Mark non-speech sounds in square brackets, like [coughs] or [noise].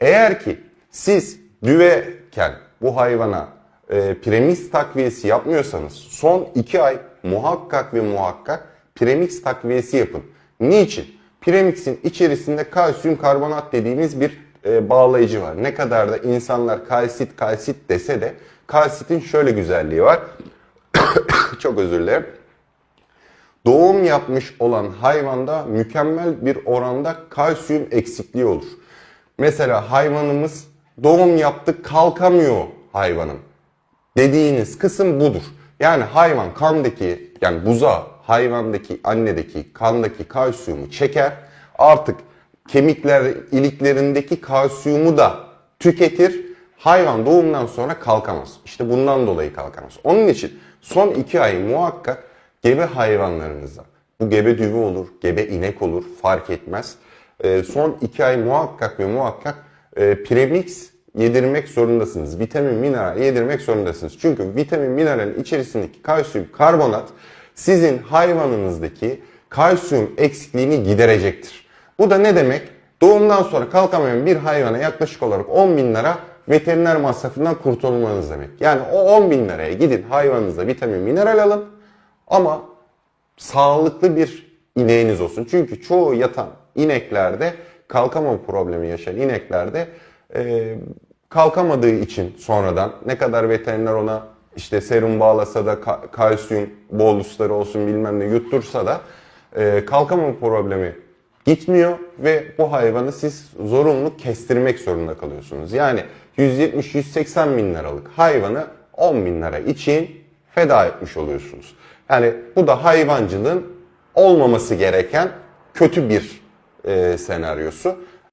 Eğer ki siz düveyken bu hayvana e, premix takviyesi yapmıyorsanız son 2 ay muhakkak ve muhakkak premix takviyesi yapın. Niçin? Premix'in içerisinde kalsiyum karbonat dediğimiz bir e, bağlayıcı var. Ne kadar da insanlar kalsit kalsit dese de kalsitin şöyle güzelliği var. [coughs] Çok özür dilerim. Doğum yapmış olan hayvanda mükemmel bir oranda kalsiyum eksikliği olur. Mesela hayvanımız doğum yaptı kalkamıyor hayvanın dediğiniz kısım budur. Yani hayvan kandaki yani buza hayvandaki annedeki kandaki kalsiyumu çeker. Artık kemikler iliklerindeki kalsiyumu da tüketir. Hayvan doğumdan sonra kalkamaz. İşte bundan dolayı kalkamaz. Onun için son iki ay muhakkak gebe hayvanlarınıza bu gebe düve olur, gebe inek olur fark etmez. Ee, son iki ay muhakkak ve muhakkak e, premix yedirmek zorundasınız. Vitamin, mineral yedirmek zorundasınız. Çünkü vitamin, mineralin içerisindeki kalsiyum, karbonat sizin hayvanınızdaki kalsiyum eksikliğini giderecektir. Bu da ne demek? Doğumdan sonra kalkamayan bir hayvana yaklaşık olarak 10 bin lira veteriner masrafından kurtulmanız demek. Yani o 10 bin liraya gidin hayvanınıza vitamin, mineral alın ama sağlıklı bir ineğiniz olsun. Çünkü çoğu yatan ineklerde kalkama problemi yaşayan ineklerde e, kalkamadığı için sonradan ne kadar veteriner ona işte serum bağlasa da ka- kalsiyum bolusları olsun bilmem ne yuttursa da e, kalkamama problemi gitmiyor ve bu hayvanı siz zorunlu kestirmek zorunda kalıyorsunuz. Yani 170-180 bin liralık hayvanı 10 bin lira için feda etmiş oluyorsunuz. Yani bu da hayvancılığın olmaması gereken kötü bir e, senaryosu.